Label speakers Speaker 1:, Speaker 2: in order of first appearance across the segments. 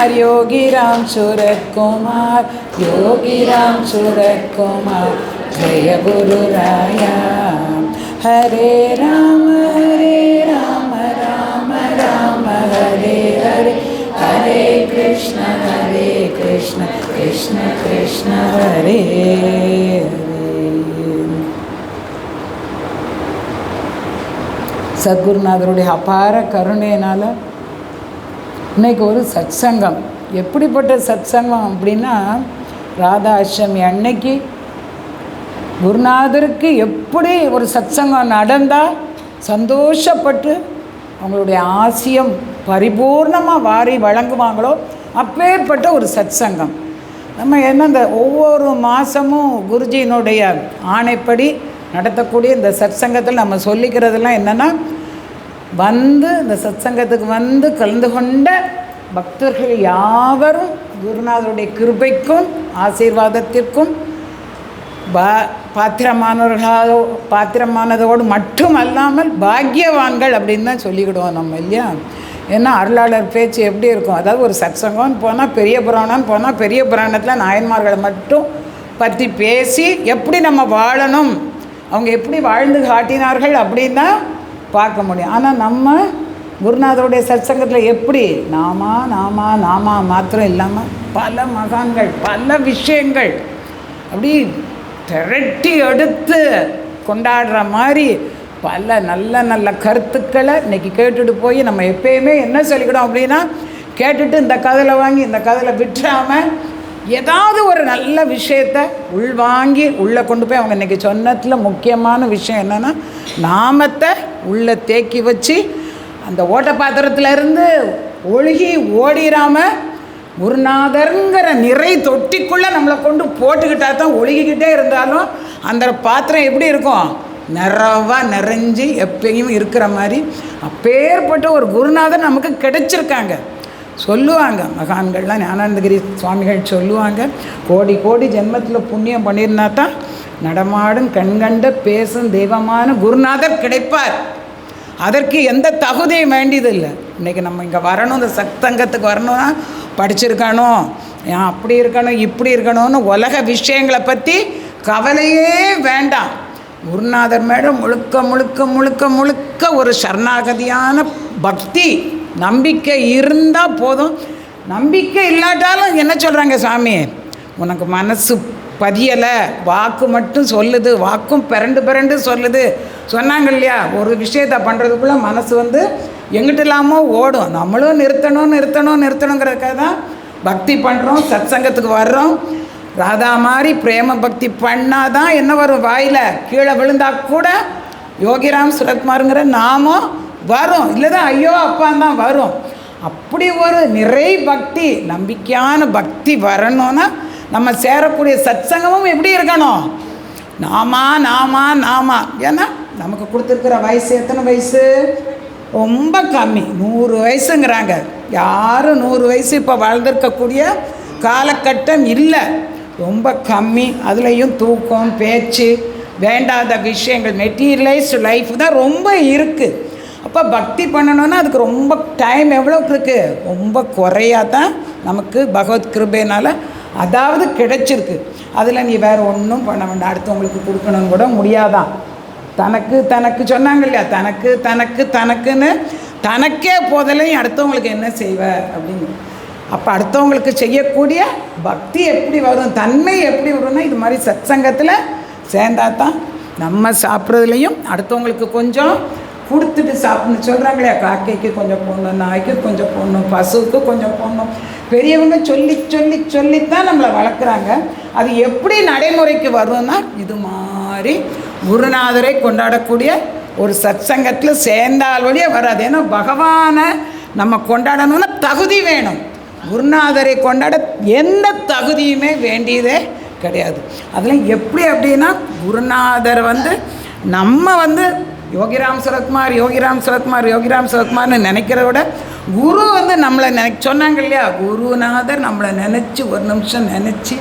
Speaker 1: कुमार, योगी राम सूरत कुमार, योगी राम सूरत कुमार, जय गुरु राया हरे राम हरे राम राम राम, हरे हरे। हरे कृष्ण हरे कृष्ण कृष्ण कृष्ण, हरे ಸದ್ಗುರುನಾಥರುடைய अपार ಕರುಣೆಯನಾಲ இன்றைக்கு ஒரு சத்சங்கம். எப்படிப்பட்ட சத்சங்கம் அப்படின்னா ராதா அஷ்டமி அன்னைக்கு குருநாதருக்கு எப்படி ஒரு சத்சங்கம் நடந்தால் சந்தோஷப்பட்டு அவங்களுடைய ஆசியம் பரிபூர்ணமாக வாரி வழங்குவாங்களோ அப்பேற்பட்ட ஒரு சத்சங்கம். நம்ம என்ன இந்த ஒவ்வொரு மாதமும் குருஜியினுடைய ஆணைப்படி நடத்தக்கூடிய இந்த சத்சங்கத்தில் நம்ம சொல்லிக்கிறதெல்லாம் என்னென்னா வந்து இந்த சத்சங்கத்துக்கு வந்து கலந்து கொண்ட பக்தர்கள் யாவரும் குருநாதருடைய கிருபைக்கும் ஆசீர்வாதத்திற்கும் பா பாத்திரமானவர்களாக பாத்திரமானதோடு மட்டும் அல்லாமல் பாக்கியவான்கள் அப்படின்னு தான் சொல்லிக்கிடுவோம் நம்ம இல்லையா? ஏன்னா அருளாளர் பேச்சு எப்படி இருக்கும்? அதாவது ஒரு சத்சங்கம்னு போனால் பெரிய புராணம்னு போனால் பெரிய புராணத்தில் நாயன்மார்களை மட்டும் பற்றி பேசி எப்படி நம்ம வாழணும்? அவங்க எப்படி வாழ்ந்து காட்டினார்கள் அப்படின்னா பார்க்க முடியும். ஆனால் நம்ம குருநாதருடைய சத்சங்கத்தில் எப்படி? நாமா நாமா நாமா மாத்திரம் இல்லாமல் பல மகான்கள் பல விஷயங்கள் அப்படி திரட்டி எடுத்து கொண்டாடுற மாதிரி பல நல்ல நல்ல கருத்துக்களை இன்றைக்கி கேட்டுட்டு போய் நம்ம எப்பயுமே என்ன சொல்லிக்கிடும் அப்படின்னா கேட்டுட்டு இந்த கதையில் வாங்கி இந்த கதையில் விட்டுறாமல் ஏதாவது ஒரு நல்ல விஷயத்த உள்வாங்கி உள்ளே கொண்டு போய் அவங்க இன்றைக்கி சொன்னதில் முக்கியமான விஷயம் என்னென்னா நாமத்தை உள்ளே தேக்கி வச்சு அந்த ஓட்ட பாத்திரத்துலேருந்து ஒழுகி ஓடிராமல் குருநாதருங்கிற நிறை தொட்டிக்குள்ளே நம்மளை கொண்டு போட்டுக்கிட்டா தான் ஒழுகிக்கிட்டே இருந்தாலும் அந்த பாத்திரம் எப்படி இருக்கும்? நிறவாக நிறைஞ்சு எப்பயும் இருக்கிற மாதிரி. அப்பேற்பட்ட ஒரு குருநாதர் நமக்கு கிடைச்சிருக்காங்க. சொல்லுவாங்க. மகான்கள்லாம் ஞானானந்தகிரி சுவாமிகள் சொல்லுவாங்க. கோடி கோடி ஜென்மத்தில் புண்ணியம் பண்ணியிருந்தா தான் நடமாடும் கண்கண்ட பேசும் தெய்வமான குருநாதர் கிடைப்பார். அதற்கு எந்த தகுதியும் வேண்டியதில்லை. இன்றைக்கி நம்ம இங்கே வரணும் இந்த சக்தங்கத்துக்கு வரணும்னா படிச்சிருக்கணும். ஏன் அப்படி இருக்கணும் இப்படி இருக்கணும்னு உலக விஷயங்களை பற்றி கவலையே வேண்டாம். குருநாதர் மேடம் முழுக்க முழுக்க முழுக்க முழுக்க ஒரு சரணாகதியான பக்தி. நம்பிக்கை இருந்தால் போதும். நம்பிக்கை இல்லாட்டாலும் என்ன சொல்கிறாங்க சாமி? உனக்கு மனசு பதியலை. வாக்கு மட்டும் சொல்லுது. வாக்கும் பிறண்டு பிறண்டு சொல்லுது. சொன்னாங்க இல்லையா? ஒரு விஷயத்தை பண்ணுறதுக்குள்ளே மனசு வந்து எங்கிட்ட இல்லாமல் ஓடும். நம்மளும் நிறுத்தணும் நிறுத்தணும் நிறுத்தணுங்கிறதுக்காக தான் பக்தி பண்ணுறோம் சத் சங்கத்துக்கு வர்றோம். ராதா மாதிரி பிரேம பக்தி பண்ணால் தான் என்ன வரும் வாயில்? கீழே விழுந்தா கூட யோகிராம் சுரத்குமாருங்கிற நாமும் வரும். இல்லை தான் ஐயோ அப்பா தான் வரும். அப்படி ஒரு நிறை பக்தி நம்பிக்கையான பக்தி வரணும்னா நம்ம சேரக்கூடிய சத்சங்கமும் எப்படி இருக்கணும்? நாமா நாமா நாமா. ஏன்னா நமக்கு கொடுத்துருக்குற வயசு எத்தனை வயசு? ரொம்ப கம்மி. நூறு வயசுங்கிறாங்க. யாரும் நூறு வயசு இப்போ வாழ்ந்திருக்கக்கூடிய காலகட்டம் இல்லை. ரொம்ப கம்மி. அதுலேயும் தூக்கம் பேச்சு வேண்டாத விஷயங்கள் மெட்டீரியலைஸ்டு லைஃப் தான் ரொம்ப இருக்குது அப்போ பக்தி பண்ணணுன்னா அதுக்கு ரொம்ப டைம் எவ்வளோக்கு இருக்குது ரொம்ப குறையாக தான் நமக்கு பகவத் கிருபையினால் அதாவது கிடைச்சிருக்கு. அதில் நீ வேறு ஒன்றும் பண்ண வேண்டாம். அடுத்தவங்களுக்கு கொடுக்கணும்னு கூட முடியாதான். தனக்கு தனக்கு சொன்னாங்க இல்லையா? தனக்கு தனக்கு தனக்குன்னு தனக்கே போதலையும் அடுத்தவங்களுக்கு என்ன செய்வ அப்படின்னு. அப்போ அடுத்தவங்களுக்கு செய்யக்கூடிய பக்தி எப்படி வரும்? தன்மை எப்படி வரும்னா இது மாதிரி சத்சங்கத்தில் சேர்ந்தா தான் நம்ம சாப்பிட்றதுலையும் அடுத்தவங்களுக்கு கொஞ்சம் கொடுத்துட்டு சாப்பிடணும். சொல்கிறாங்களே காக்கைக்கு கொஞ்சம் போடணும் நாய்க்கு கொஞ்சம் போடணும் பசுவுக்கு கொஞ்சம் போடணும். பெரியவங்க சொல்லி சொல்லி சொல்லித்தான் நம்மளை வளர்க்குறாங்க. அது எப்படி நடைமுறைக்கு வரும்னா இது மாதிரி குருநாதரை கொண்டாடக்கூடிய ஒரு சத்சங்கத்தில் சேர்ந்தால் வழியே வராது. ஏன்னா பகவானை நம்ம கொண்டாடணும்னா தகுதி வேணும். குருநாதரை கொண்டாட எந்த தகுதியுமே வேண்டியதே கிடையாது. அதில் எப்படி அப்படின்னா குருநாதர் வந்து நம்ம வந்து யோகிராம் சரத்குமார் யோகிராம் சுரத்குமார் யோகிராம் சரத்குமார்னு நினைக்கிறத விட குரு வந்து நம்மளை நினை சொன்னாங்க இல்லையா? குருநாதர் நம்மளை நினச்சி ஒரு நிமிஷம் நினச்சி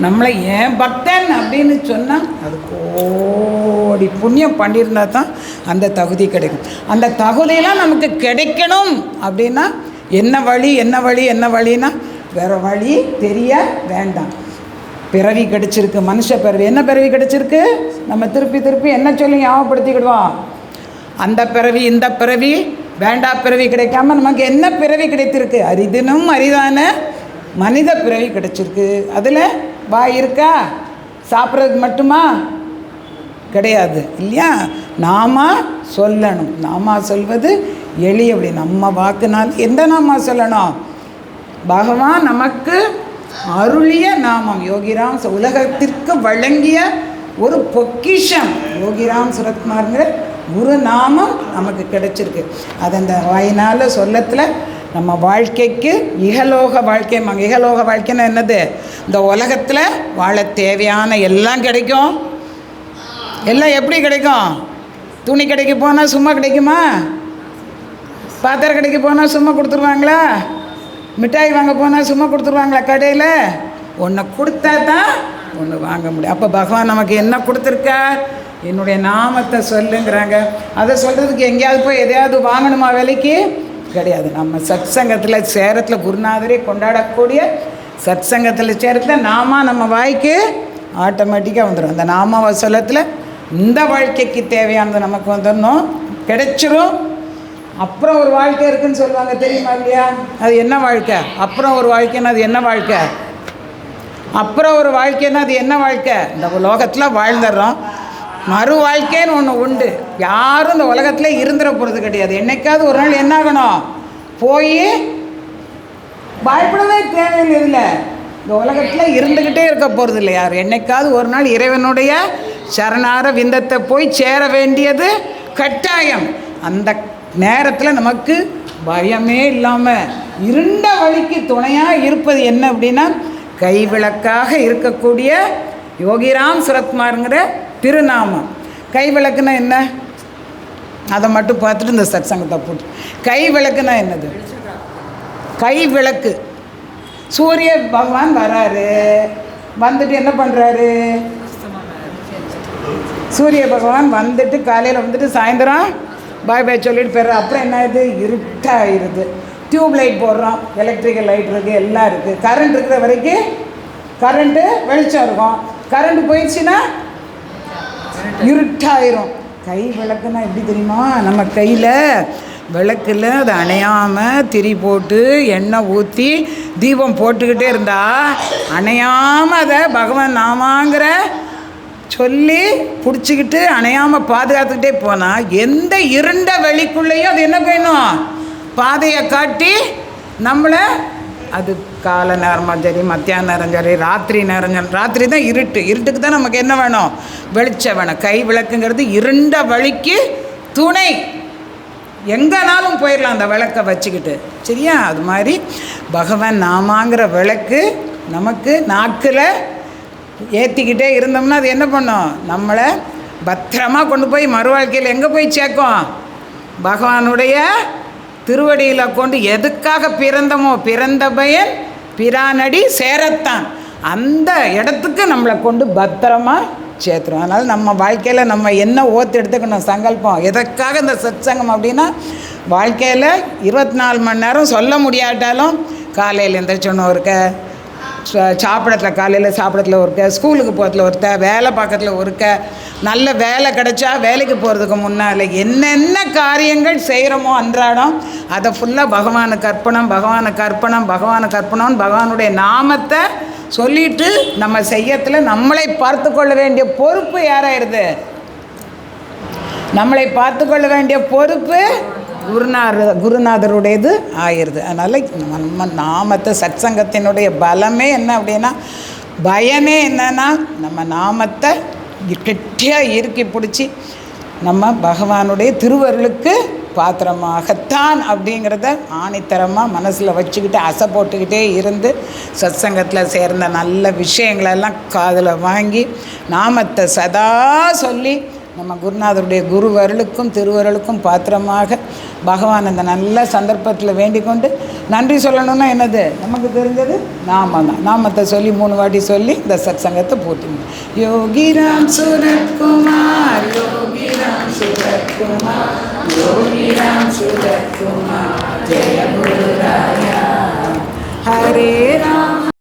Speaker 1: நம்மளை ஏன் பக்தன் அப்படின்னு சொன்னால் அது கோடி புண்ணியம் பண்ணியிருந்தா தான் அந்த தகுதி கிடைக்கும். அந்த தகுதியெல்லாம் நமக்கு கிடைக்கணும் அப்படின்னா என்ன வழி என்ன வழி என்ன வழின்னா வேறு வழி தெரிய வேண்டாம். பிறவி கிடச்சிருக்கு மனுஷ பிறவி. என்ன பிறவி கிடச்சிருக்கு? நம்ம திருப்பி திருப்பி என்ன சொல்லி ஞாபகப்படுத்திக்கிடுவோம்? அந்த பிறவி இந்த பிறவி வேண்டா பிறவி கிடைக்காம நமக்கு என்ன பிறவி கிடைத்திருக்கு? அரிதினும் அரிதான மனித பிறவி கிடைச்சிருக்கு. அதில் வாய் இருக்கா? சாப்பிட்றது மட்டுமா? கிடையாது இல்லையா? நாம சொல்லணும். நாம சொல்வது எளி அப்படி நம்ம வாக்குனால் எந்த நாம சொல்லணும்? பகவான் நமக்கு அருளிய நாமம். யோகிராம் உலகத்திற்கு வழங்கிய ஒரு பொக்கிஷம். யோகிராம் சுரத்குமார்ங்கிற குரு நாமம் நமக்கு கிடைச்சிருக்கு. அது அந்த வாயினால் சொல்லத்தில் நம்ம வாழ்க்கைக்கு இகலோக வாழ்க்கை இகலோக வாழ்க்கைன்னா என்னது? இந்த உலகத்தில் வாழ தேவையான எல்லாம் கிடைக்கும். எல்லாம் எப்படி கிடைக்கும்? துணி கடைக்கு போனால் சும்மா கிடைக்குமா? பாத்திர கடைக்கு போனால் சும்மா கொடுத்துருவாங்களா? மிட்டாய் வாங்க போனால் சும்மா கொடுத்துருவாங்களா கடையில்? ஒன்று கொடுத்தா தான் ஒன்று வாங்க முடியும். அப்போ பகவான் நமக்கு என்ன கொடுத்துருக்கார் என்னுடைய நாமத்தை சொல்லுங்கிறாங்க. அதை சொல்கிறதுக்கு எங்கேயாவது போய் எதையாவது வாங்கணுமா விலைக்கு? கிடையாது. நம்ம சத் சங்கத்தில் சேரத்தில் குருநாதரே கொண்டாடக்கூடிய சத் சங்கத்தில் சேரத்தில் நாம நம்ம வாய்க்கு ஆட்டோமேட்டிக்காக வந்துடும் அந்த நாம வசலத்தில் இந்த வாழ்க்கைக்கு தேவையானது நமக்கு வந்துடணும். கிடைச்சிரும். அப்புறம் ஒரு வாழ்க்கை இருக்குன்னு சொல்லுவாங்க தெரியுமா இல்லையா? அது என்ன வாழ்க்கை? அப்புறம் ஒரு வாழ்க்கைன்னா அது என்ன வாழ்க்கை? அப்புறம் ஒரு வாழ்க்கைன்னா அது என்ன வாழ்க்கை? இந்த உலகத்தில் வாழ்ந்துடுறோம். மறு வாழ்க்கைன்னு ஒன்று உண்டு. யாரும் இந்த உலகத்தில் இருந்துட போகிறது கிடையாது. என்னைக்காவது ஒரு நாள் என்ன ஆகணும்? போய் பயப்படவே தேவையில்லை இதில். இந்த உலகத்தில் இருந்துக்கிட்டே இருக்க போகிறது இல்லை யார் என்னைக்காவது ஒரு நாள் இறைவனுடைய சரணார விந்தத்தை போய் சேர வேண்டியது கட்டாயம். அந்த நேரத்தில் நமக்கு பயமே இல்லாமல் இருண்ட வழிக்கு துணையாக இருப்பது என்ன அப்படின்னா கைவிளக்காக இருக்கக்கூடிய யோகிராம் சுரத்குமாருங்கிற திருநாமம். கைவிளக்குன்னா என்ன? அதை மட்டும் பார்த்துட்டு இந்த சத் சங்கத்தை போட்டு. கை விளக்குனா என்னது? கை விளக்கு சூரிய பகவான் வராரு. வந்துட்டு என்ன பண்ணுறாரு சூரிய பகவான் வந்துட்டு காலையில் வந்துட்டு சாயந்தரம் பாய் பாய் சொல்லிட்டு போயிடுற அப்புறம் என்ன ஆகுது இருட்டாயிருது டியூப் லைட் போடுறோம். எலக்ட்ரிக்கல் லைட் இருக்குது எல்லாம் இருக்குது கரண்ட் இருக்கிற வரைக்கும் கரண்ட்டு வெளிச்சம் இருக்கும். கரண்ட் போயிடுச்சுன்னா இருட்டாயிரும். கை விளக்குன்னா எப்படி தெரியுமா? நம்ம கையில் விளக்கில் அதை அணையாமல் திரி போட்டு எண்ணெய் ஊற்றி தீபம் போட்டுக்கிட்டே இருந்தால் அணையாமல் அதை பகவான் நாமாங்கிற சொல்லி பிடிச்சிக்கிட்டு அணையாமல் பாதுகாத்துக்கிட்டே போனால் எந்த இருண்ட வெளிக்குள்ளேயும் அது என்ன வேணும்? பாதையை காட்டி நம்மளை அது காலை நேரமாக சரி மத்தியான நேரம் சரி ராத்திரி நேரம் சரி ராத்திரி தான் இருட்டு. இருட்டுக்கு தான் நமக்கு என்ன வேணும்? வெளிச்சம் வேணும். கை விளக்குங்கிறது இருண்ட வழிக்கு துணை. எங்கேனாலும் போயிடலாம் அந்த விளக்கை வச்சுக்கிட்டு. சரியா? அது மாதிரி பகவான் நாமாங்கிற விளக்கு நமக்கு நாக்கில் ஏற்றிக்கிட்டே இருந்தோம்னா அது என்ன பண்ணும்? நம்மளை பத்திரமா கொண்டு போய் மறு வாழ்க்கையில் எங்கே போய் சேர்க்கும்? பகவானுடைய திருவடியில் கொண்டு எதுக்காக பிறந்தமோ பிறந்த பயன் பிரானடி சேரத்தான். அந்த இடத்துக்கு நம்மளை கொண்டு பத்திரமா சேர்த்துரும். அதனால் நம்ம வாழ்க்கையில் நம்ம என்ன ஓத்து எடுத்துக்கணும் சங்கல்பம்? எதற்காக இந்த சத்சங்கம் அப்படின்னா வாழ்க்கையில் இருபத்தி நாலு மணி நேரம் சொல்ல முடியாட்டாலும் காலையில் எந்திரிச்சோன்னு இருக்க சாப்பிடத்துல காலையில் சாப்பிடத்துல ஒருக்க ஸ்கூலுக்கு போகிறதுல ஒருத்த வேலை பார்க்கறதுல ஒருக்க நல்ல வேலை கிடைச்சா வேலைக்கு போகிறதுக்கு முன்னால் என்னென்ன காரியங்கள் செய்கிறோமோ அன்றாடம் அதை ஃபுல்லாக பகவானுக்கு அர்ப்பணம் பகவானுக்கு அர்ப்பணம் பகவானுக்கு அர்ப்பணம்னு பகவானுடைய நாமத்தை சொல்லிட்டு நம்ம செய்யத்துல நம்மளை பார்த்து கொள்ள வேண்டிய பொறுப்பு யாராயிருது? நம்மளை பார்த்து கொள்ள வேண்டிய பொறுப்பு குருநாத குருநாதருடையது ஆயிடுது. அதனால் நம்ம நாமத்தை சத்சங்கத்தினுடைய பலமே என்ன அப்படின்னா பயமே என்னன்னா நம்ம நாமத்தை கெட்டியாக இறுக்கி பிடிச்சி நம்ம பகவானுடைய திருவருளுக்கு பாத்திரமாகத்தான் அப்படிங்கிறத ஆணித்தரமாக மனசில் வச்சுக்கிட்டு அசை போட்டுக்கிட்டே இருந்து சத்சங்கத்தில் சேர்ந்த நல்ல விஷயங்களெல்லாம் காதில் வாங்கி நாமத்தை சதா சொல்லி நம்ம குருநாதருடைய குருவருளுக்கும் திருவருளுக்கும் பாத்திரமாக பகவான் அந்த நல்ல சந்தர்ப்பத்தில் வேண்டிக் கொண்டு நன்றி சொல்லணும்னா என்னது? நமக்கு தெரிஞ்சது நாம தான் நாமத்தை சொல்லி மூணு வாட்டி சொல்லி இந்த சத் சங்கத்தை போட்டுங்க யோகிராம் சுரத்குமார் யோகிராம் சுரத்குமார் யோகிராம் சுரத்குமார் ஜெய குரு ஹரே ராம்.